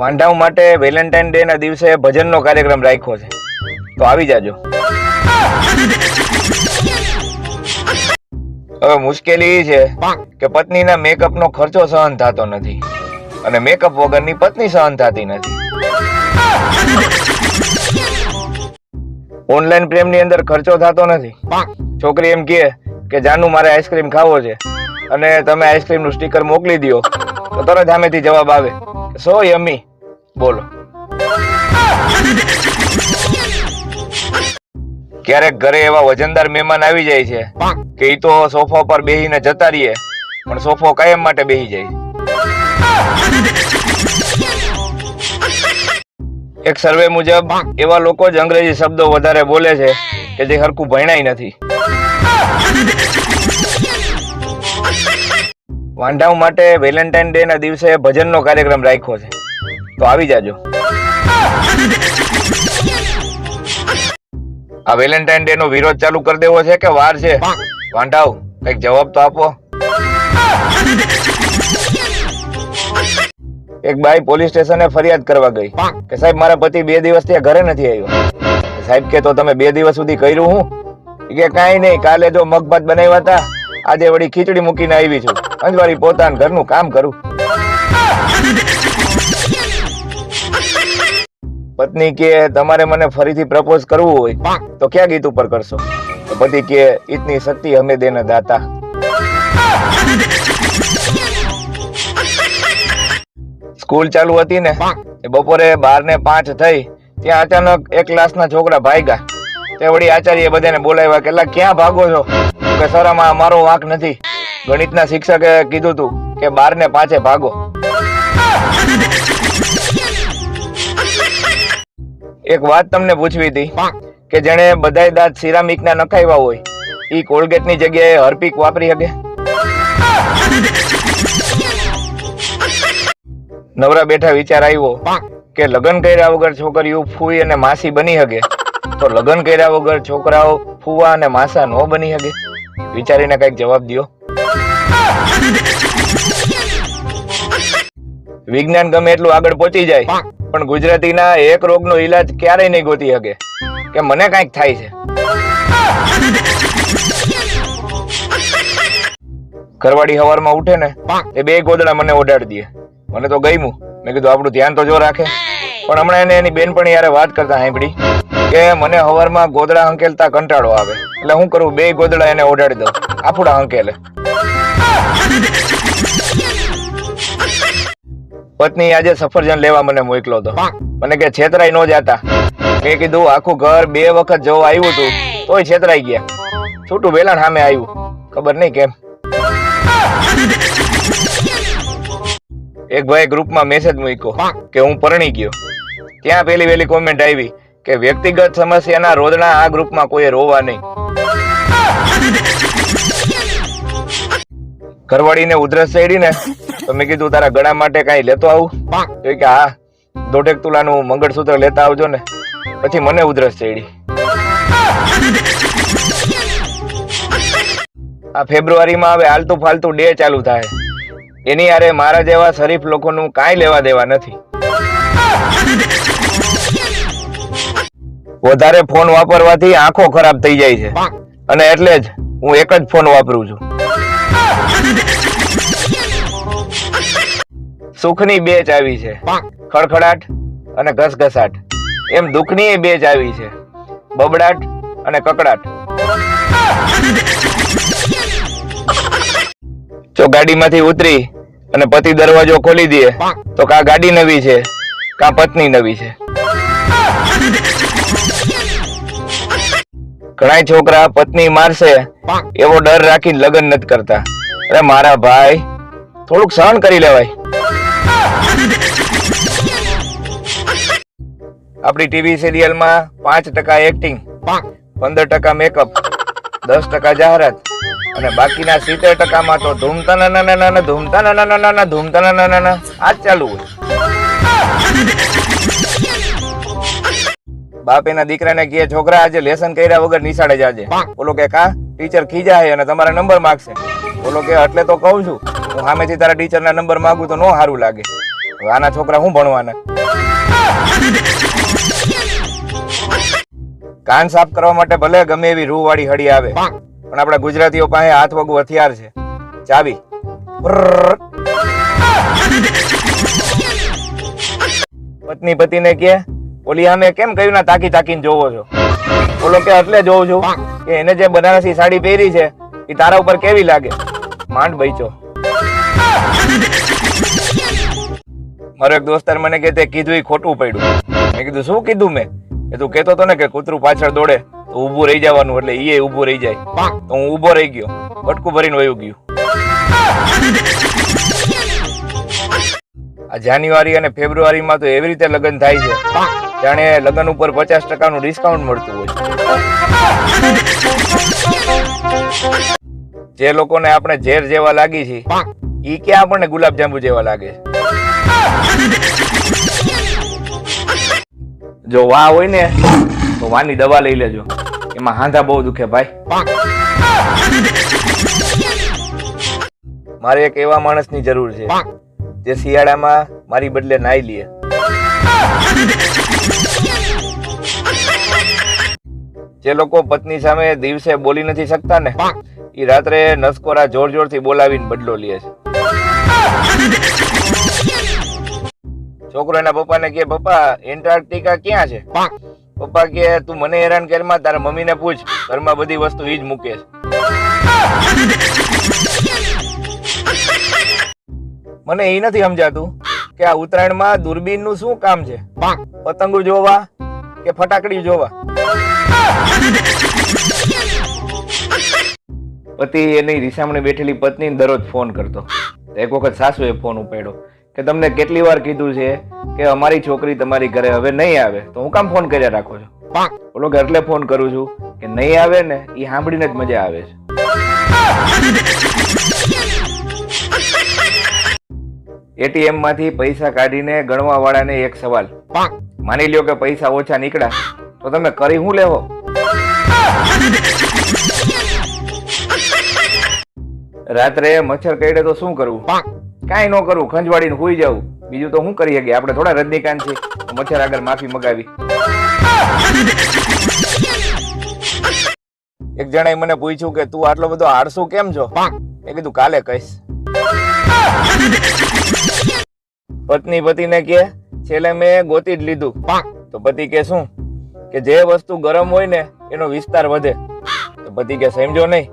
વાંઢાઓ માટે Valentine day ના દિવસે ભજનનો કાર્યક્રમ રાખ્યો છે. તો આવી જાજો. હવે મુશ્કેલી એ છે કે પત્નીના મેકઅપનો ખર્ચો સહન થતો નથી. અને મેકઅપ વગરની પત્ની સહન થતી નથી. ઓનલાઈન પ્રેમની અંદર ખર્ચો થતો નથી. છોકરી એમ કહે કે, જાનુ, મારે આઈસ્ક્રીમ ખાવો છે. અને તમે આઈસ્ક્રીમનું સ્ટીકર મોકલી દો તો તરત સામેથી જવાબ આવે સો યમી બોલો. ક્યારેક ઘરે એવા વજનદાર મહેમાન આવી જાય છે કે ઈ તો સોફા પર બેહીને જતા રહીએ, પણ સોફો કાયમ માટે બેહી જાય. એક સર્વે મુજબ, એવા લોકો જ અંગ્રેજી શબ્દો વધારે બોલે છે કે જે હરખું ભણાય નથી. વાંઢાઓ માટે વેલેન્ટાઇન ડે ના દિવસે ભજનનો કાર્યક્રમ રાખ્યો છે. તો આવી જાજો. આ વેલેન્ટાઇન ડે નો વિરોધ ચાલુ કરી દેવો છે કે વાર છે? વાંઢાવ કંઈક જવાબ તો આપો. એક બાઈ પોલીસ સ્ટેશને ફરિયાદ કરવા ગઈ કે સાહેબ, મારા પતિ બે દિવસ ત્યાં ઘરે નથી આવ્યો. સાહેબ કે, તો તમે બે દિવસ સુધી કર્યું હું? કે, કાંઈ નહીં, કાલે જો મગભાત બનાવ્યા હતા, આજે વળી ખીચડી મૂકીને આવી છું. અંજવાળી પોતાના ઘરનું કામ કરું. પત્ની કે તમારે મને ફરીથી પ્રપોઝ કરવું હોય તો ક્યાં ગીત ઉપર કરશો? તો પતિ કે ઇતની શક્તિ હમે દેના દાતા. સ્કૂલ ચાલુ હતી ને એ બપોરે બાર ને પાંચ થઈ ત્યાં અચાનક એક ક્લાસના છોકરા ભાગ્યા. તે વળી આચાર્ય બધાને બોલાવ્યા કે "લા, ક્યાં ભાગો છો? કે સર આમાં મારો વાંક નથી. ગણિતના શિક્ષકે કીધું તું કે બાર ને પાંચે ભાગો. એક વાત તમને પૂછવી હતી કે જેણે બધાય દાંત સિરામિક ના નખાવ્યા હોય એ કોલગેટની જગ્યાએ હર્પિક વાપરી શકે? નવરા બેઠા વિચાર આવ્યો કે લગ્ન કર્યા વગર છોકરીઓ ફૂઈ અને માસી બની શકે? તો લગ્ન કર્યા વગર છોકરાઓ ફૂવા અને માસા નો બની શકે? વિચારીને કંઈક જવાબ દો વિજ્ઞાન ગમે એટલું આગળ પહોંચી જાય પણ ગુજરાતીના એક રોગનો ઈલાજ ક્યારેય નહીં ગોતી શકે. કે મને કંઈક થાય છે. ઘરવાળી હવારમાં ઉઠે ને, એ બે ગોદડા મને ઓડાડી દે. મને તો ગઈમું મેં કીધું, આપણું ધ્યાન તો જો રાખે. પણ હમણાં એને એની બેન પણ યારે વાત કરતા સાંભળી કે મને હવારમાં ગોદડા હંકેલતા કંટાળો આવે. એટલે હું કરું, બે ગોદડા એને ઓડાડી દઉં. આફુડા હંકેલે. પત્ની આજે સફરજન લેવા મને મોકલો હતો મને કે છેતરાઈ ન જાતા. મેં કીધું આખું ઘર બે વખત જવા આવ્યું હતું તોય છેતરાઈ ગયા. છૂટું વેલાણ સામે આવ્યું ખબર નહીં કેમ. એક ભાઈ ગ્રુપમાં મેસેજ મૂક્યો કે હું પરણી ગયો. ત્યાં પેલી વેલી કોમેન્ટ આવી કે વ્યક્તિગત સમસ્યાના રોદણા આ ગ્રુપમાં કોઈ રોવા નહીં. ઘરવાળીને ઉધરસ ચડી ને તો મેં કીધું તારા ગળા માટે કાંઈ લેતો આવું? તો કે હા દોઢેક તુલાનું મંગળસૂત્ર લેતા આવજો ને. પછી મને ઉધરસ ચડી. આ ફેબ્રુઆરીમાં હવે આલતુ ફાલતુ ડે ચાલુ થાય. એની હારે મારા જેવા શરીફ લોકોનું કાંઈ લેવા દેવા નથી. વધારે ફોન વાપરવાથી આંખો ખરાબ થઈ જાય છે. અને એટલે જ હું એક જ ફોન વાપરું છું. સુખની બેચ આવી છે. ખડખડાટ અને ઘસઘસાટ. એમ દુઃખની બેચ આવી છે. બબડાટ અને કકડાટ. જો ગાડીમાંથી ઉતરી અને પતિ દરવાજો ખોલી દે તો કા ગાડી નવી છે કા પત્ની નવી છે. ઘણા છોકરા પત્ની મારશે એવો ડર રાખીને લગ્ન નથી કરતા. અરે મારા ભાઈ થોડુંક સહન કરી લેવાય. આપણી ટીવી સિરિયલમાં પાંચ ટકા એક્ટિંગ પંદર ટકા મેકઅપ દસ ટકા જાહેરાત અને બાકીના સિત્તેર ટકામાં તો ધૂમતા ના ના ના ના ધૂમતા ના ના ના ના ધૂમતા ના ના ના ના આ જ ચાલુ હોય. બાપ એના દીકરાને કહે છોકરા આજે લેસન કર્યા વગર નિશાળે જાજે. બોલો કે કા? ટીચર ખીજાય અને તમારા નંબર માગશે. બોલો કે એટલે તો કહું છું હું સામેથી તારા ટીચરના નંબર માંગુ તો નો સારું લાગે. આના છોકરા શું ભણવાના? કાન સાફ કરવા માટે ભલે ગમે એવી રૂ વાળી હળી આવે પણ આપણા ગુજરાતીઓ પાસે હાથ વગું હથિયાર છે. ચાવી. પત્ની પતિને કે ઓલી અમે કેમ કહ્યું ના તાકી તાકીને જોવો છો? ઓલો કે એટલે જોઉં છું કે એને જે બનારસી સાડી પહેરી છે એ તારા ઉપર કેવી લાગે? માંડ બઈચો મારો એક દોસ્તાર મને કે તે કીધું એ ખોટું પડ્યું. મેં કીધું, શું કીધું મેં? એ તું કહેતો તો ને કે કૂતરું પાછળ દોડે, તો ઊભું રહી જવાનું એટલે એ ઊભું રહી જાય. તો હું ઊભો રહી ગયો. બટકું ભરીને વયું ગયું. આ જાન્યુઆરી અને ફેબ્રુઆરીમાં તો એવી રીતે લગ્ન થાય છે, જાણે લગ્ન ઉપર પચાસ ટકાનું ડિસ્કાઉન્ટ મળતું હોય. જે લોકોને આપણે ઝેર જેવા લાગી છે, ઈ ક્યાં આપણને ગુલાબજાંબુ જેવા લાગે? જો વા હોય ને, તો વાની દવા લઈ લેજો. એમાં હાંધા બહુ દુખે ભાઈ. મારે એક એવા માણસની જરૂર છે, જે શિયાળામાં મારી બદલે નાઈ લે. જે લોકો પત્ની સામે દિવસે બોલી નથી શકતા ને એ રાત્રે નસકોરા જોર જોરથી બોલાવીને બદલો લે છે. છોકરો એના પપ્પાને કે પપ્પા એન્ટાર્કટિકા ક્યાં છે? પપ્પા કે તું મને હેરાન કરમાં તારા મમ્મીને પૂછ. ઘરમાં બધી વસ્તુ ઈ જ મૂકે છે. મને એ નથી સમજાતું કે આ ઉત્તરાયણમાં દૂરબીનનું શું કામ છે? પતંગો જોવા કે ફટાકડી જોવા? પતિ એની રિસામણે બેઠેલી પત્ની દરરોજ ફોન કરતો. એક વખત સાસુએ ફોન ઉપાડ્યો. કે તમને કેટલી વાર કીધું છે કે અમારી છોકરી તમારી ઘરે હવે નહીં આવે, તો હું કામ ફોન કર્યા રાખો છો? બોલો કે એટલે ફોન કરું છું કે નહીં આવે ને એ સાંભળીને જ મજા આવે છે. એટીએમમાંથી પૈસા કાઢીને ગણવા વાળાને એક સવાલ. માની લ્યો કે પૈસા ઓછા નીકળ્યા, તો તમે કરી હું લેવો? રાત્રે મચ્છર કરડે તો શું કરવું? કાંઈ ન કરવું ખંજવાડીને હોઈ જવું બીજું તો શું કરી શકીએ? આપણે થોડા રજનીકાંત છે. મચ્છર આગળ માફી મગાવી. એક જણાએ મને પૂછ્યું કે, તું આટલો બધો આળસુ કેમ છો? એ કીધું, કાલે કહીશ. પત્ની પતિને કે છેલ્લે મેં ગોતી જ લીધું. તો પતિ કે શું? કે, જે વસ્તુ ગરમ હોય ને, એનો વિસ્તાર વધે. તો પતિ કે સમજો નહીં.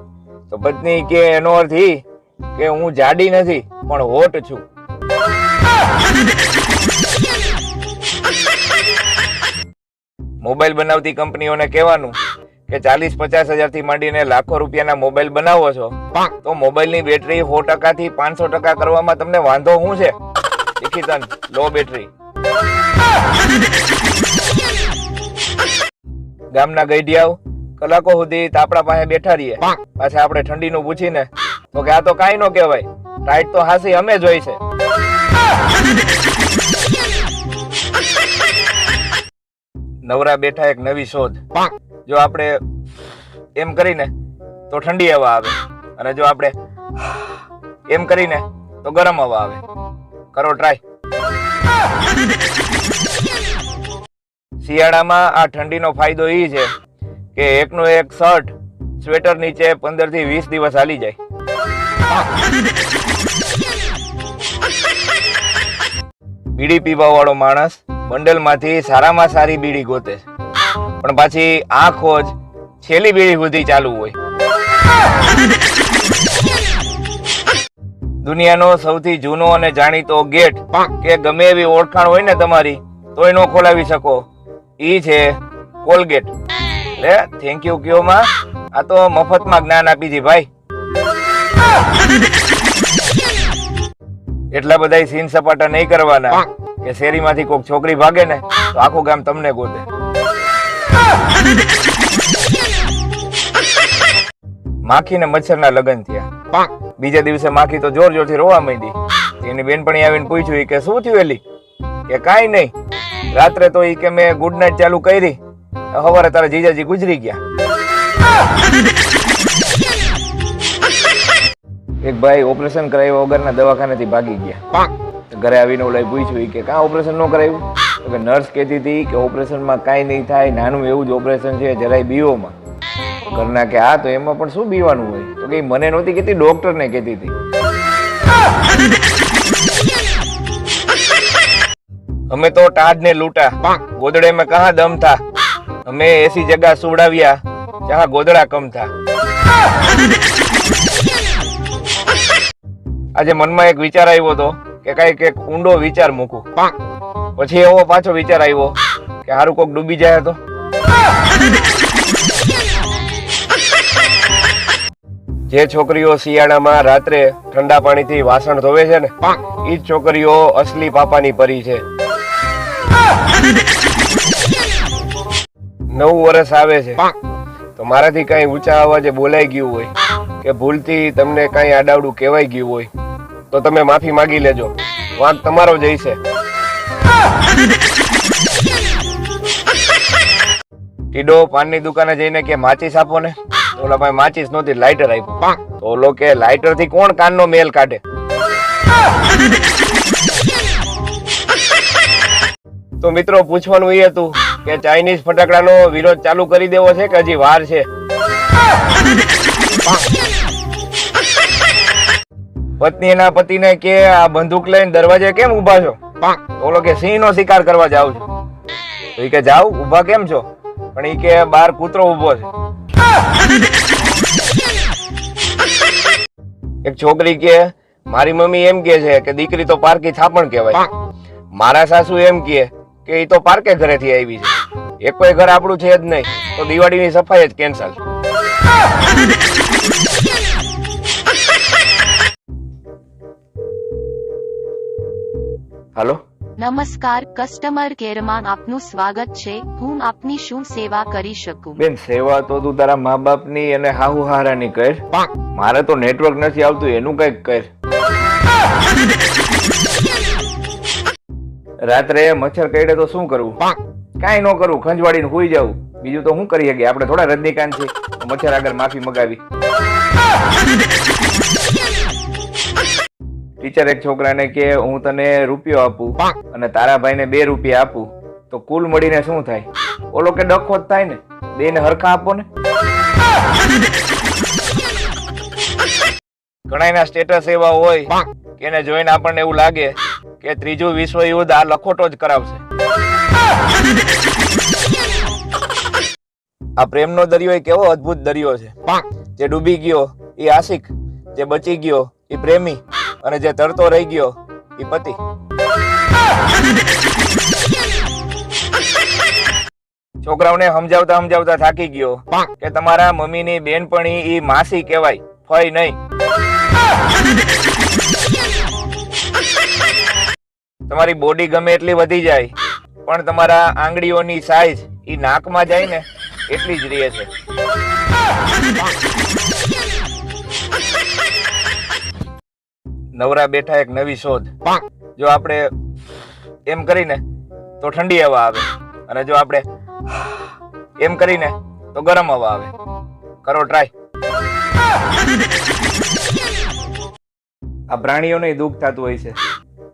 તો પત્ની કે એનો અર્થ ઈ કે હું જાડી નથી, પણ હોટ છું. મોબાઈલ બનાવતી કંપનીઓને કહેવાનું કે ચાલીસ પચાસ હજારથી માંડીને લાખો રૂપિયાના મોબાઈલ બનાવો છો, તો મોબાઈલની બેટરી સો ટકા થી પાંચસો ટકા કરવામાં તમને વાંધો શું છે? નિકિતન લો બેટરી. ગામના ગઈડિયાઓ કલાકો સુધી તાપડા પાસે બેઠા રહીએ. પાછા આપણે ઠંડીનું પૂછીને તો કે આ તો કાંઈ નો કહેવાય. ટાઈટ તો હાસી અમે જોઈ છે. નવરા બેઠા એક નવી શોધ. જો આપણે એમ કરીને તો ઠંડી હવા આવે અને જો આપણે એમ કરીને તો ગરમ હવા આવે. કરો ટ્રાય શિયાળામાં આ ઠંડીનો ફાયદો એ છે કે એકનો એક શર્ટ સ્વેટર નીચે પંદરથી વીસ દિવસ હાલી જાય. બીડી પીવા વાળો માણસ બંડલમાંથી સારામાં સારી બીડી ગોતે પણ પાછી આ ખોજ છેલ્લી બીડી સુધી ચાલુ હોય. દુનિયાનો સૌથી જૂનો અને જાણીતો ગેટ કે ગમે એવી ઓળખાણ હોય ને તમારી તો નો ખોલાવી શકો. ઈ છે કોલગેટ. લે થેન્ક યુ કયો માં. આ તો મફતમાં જ્ઞાન આપી દી ભાઈ. એટલા બધા સીન સપાટા નહીં કરવાના કે શેરીમાંથી કોઈક છોકરી ભાગે ને તો આખું ગામ તમને ગોતે. માખી ને મચ્છર ના લગ્ન થયા. બીજા દિવસે માખી તો જોર જોરથી રોવા માંડી. એની બેનપણી આવીને પૂછ્યું કે શું થયું એલી? કે કાઈ નહીં. રાત્રે તો ઈ કે મેં ગુડ નાઇટ ચાલુ કરી. સવારે તારા જીજાજી ગુજરી ગયા. એક ભાઈ ઓપરેશન કરાવ્યા વગરના દવાખાનેથી ભાગી ગયા. ઘરે આવીને ઓલાય પૂછ્યું કે કાં ઓપરેશન ન કરાવ્યું? તો કે નર્સ કહેતી હતી કે ઓપરેશનમાં કાંઈ નહીં થાય નાનું એવું જ ઓપરેશન છે જરાય બીઓમાં ઘરના કે હા તો એમાં પણ શું બીવાનું હોય? તો કે મને નહોતી કહેતી ડોક્ટરને કહેતી હતી. અમે તો ટાઢ લૂંટા. લૂટા ગોદડે મેં કહા દમ થા. અમે એસી જગ્યા સુવડાવ્યા જ્યાં ગોદડા કમ થા. આજે મનમાં એક વિચાર આવ્યો હતો કે કંઈક એક ઊંડો વિચાર મૂકું. પછી એવો પાછો વિચાર આવ્યો કે હારું કોક ડૂબી જાય તો. જે છોકરીઓ શિયાળામાં રાત્રે ઠંડા પાણીથી વાસણ ધોવે છે ને એ જ છોકરીઓ અસલી પાપાની પરી છે. નવું વર્ષ આવે છે. તો મારાથી કઈ ઊંચા અવાજે બોલાઈ ગયું હોય કે ભૂલથી તમને કઈ આડાવડું કહેવાય ગયું હોય. તો તમે માફી માંગી લેજો. વાંક તમારો જ હશે. ટીડો, પાનની દુકાને જઈને કે માચીસ આપો ને? ઓલા ભાઈ માચીસ નહોતી લાઇટર આપી ઓલો કે લાઇટરથી કોણ કાનનો મેલ કાઢે? તો મિત્રો, પૂછવાનું એ હતું કે ચાઇનીઝ ફટાકડાનો વિરોધ ચાલુ કરી દેવો છે કે હજી વાર છે? પત્ની એના પતિને કે આ બંદૂક લઈને દરવાજે કેમ ઊભા છો? ઓલો કે સિંહ નો શિકાર કરવા જાવ છું. તો ઈ કે જાવ ઊભા કેમ છો? પણ એ કે બાર કૂતરો ઊભો છે. એક છોકરી કે મારી મમ્મી એમ કે છે કે દીકરી તો પારકી થાપણ કહેવાય. મારા સાસુ એમ કે કે એ તો પારકે ઘરેથી આવી છે. એક કોઈ ઘર આપણું છે જ નહીં. તો દિવાળીની સફાઈ જ કેન્સલ હાલો? નમસ્કાર કસ્ટમર કેરમાં આપનું સ્વાગત છે. હું આપની શું સેવા કરી શકું? બેન સેવા તો તું તારા મા બાપની અને હાહુ હારાની કર મારે તો નેટવર્ક નથી આવતું એનું કંઈક કર. રાત્રે મચ્છર કરડે તો શું કરવું કાંઈ ન કરવું ખંજવાડીને હુઈ જવું બીજું તો શું કરી શકીએ? આપણે થોડા રજનીકાંત છે. મચ્છર આગળ માફી મગાવી. ટીચર એક છોકરાને કે, હું તને રૂપિયો આપું અને તારા ભાઈને બે રૂપિયા આપું. તો કુલ મળીને શું થાય? ઓલો કે ડખો જ થાય ને. બે ને હરખા આપો ને. ઘણા એના સ્ટેટસ એવા હોય કે એને જોઈને આપણને એવું લાગે કે ત્રીજું વિશ્વ યુદ્ધ આ લખોટો જ કરાવશે. આ પ્રેમનો દરિયો એ કેવો અદ્ભુત દરિયો છે. જે ડૂબી ગયો, એ આશિક. જે બચી ગયો, એ પ્રેમી. અને જે તરતો રહી ગયો એ પતિ. છોકરાઓને સમજાવતા સમજાવતા થાકી ગયો કે તમારા મમ્મીની બેનપણી ઈ માસી કહેવાય ફઈ નહીં. તમારી બોડી ગમે એટલી વધી જાય, પણ તમારા આંગળીઓની સાઈઝ ઈ નાકમાં જાય ને, એટલી જ રહે છે. નવરા બેઠા એક નવી શોધ. જો આપણે એમ કરીને તો ઠંડી હવા આવે. અને જો આપણે એમ કરીને તો ગરમ હવા આવે. કરો ટ્રાય આ પ્રાણીઓને દુઃખ થતું હોય છે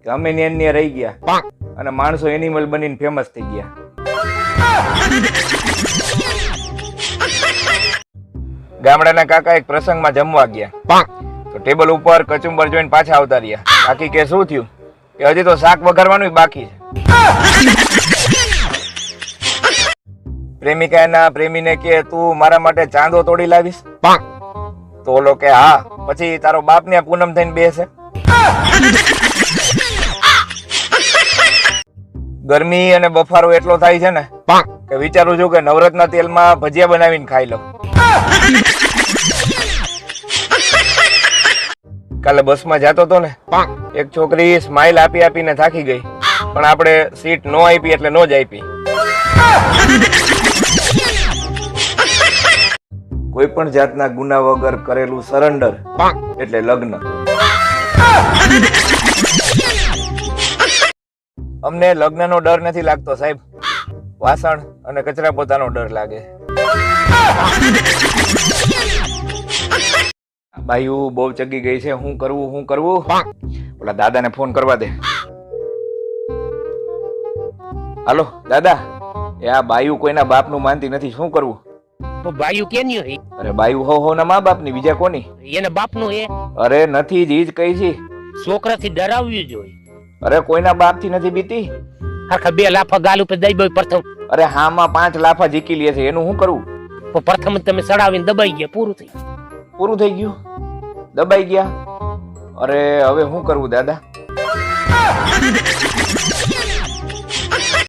કે અમે ને રહી ગયા. અને માણસો એનિમલ બનીને ફેમસ થઈ ગયા. ગામડાના કાકા એક પ્રસંગમાં જમવા ગયા. તો ટેબલ ઉપર કચુંબર જોઈને પાછા આવતા રહ્યા. બાકી કે શું થયું? કે હજી તો શાક વઘારવાનું બાકી છે. પ્રેમિકા એના પ્રેમીને કે તું મારા માટે ચાંદો તોડી લાવીશ? તો ઓલો કે હા પછી તારો બાપ ને પૂનમ થઈને બેસે. ગરમી અને બફારો એટલો થાય છે ને કે વિચારું છું કે નવરત્ના તેલમાં ભજીયા બનાવીને ખાઈ લઉં. કાલે બસમાં જતો હતો ને એક છોકરી સ્માઇલ આપી આપીને થાકી ગઈ. પણ આપણે સીટ નો આપી એટલે નો જ આપી. કોઈ પણ જાતના ગુના વગર કરેલું સરેન્ડર એટલે લગ્ન. અમને લગ્નનો ડર નથી લાગતો સાહેબ. વાસણ અને કચરા પોતાનો ડર લાગે. બાયુ બહુ ચગી ગઈ છે શું કરવું શું કરવું? ઓલા દાદાને ફોન કરવા દે. હાલો દાદા એ આ બાયુ કોઈના બાપનું માનતી નથી શું કરવું? તો બાયુ કેની હોય અરે બાયુ હો હો ના મા બાપની બીજા કોની? એને બાપનું એ અરે નથી જ ઈ જ કઈ છે. છોકરાથી ડરાવ્યું જ હોય. અરે કોઈના બાપથી નથી બીતી? આખા બે લાફા ગાલ ઉપર દઈ બોય પ્રથમ. અરે હામાં પાંચ લાફા જીકી લે છે એનું શું કરવું તો પ્રથમ તમે સડાવીને દબાઈ ગયા પૂરું થઈ પૂરું થઈ ગયું? દબાઈ ગયા? અરે હવે શું કરવું દાદા?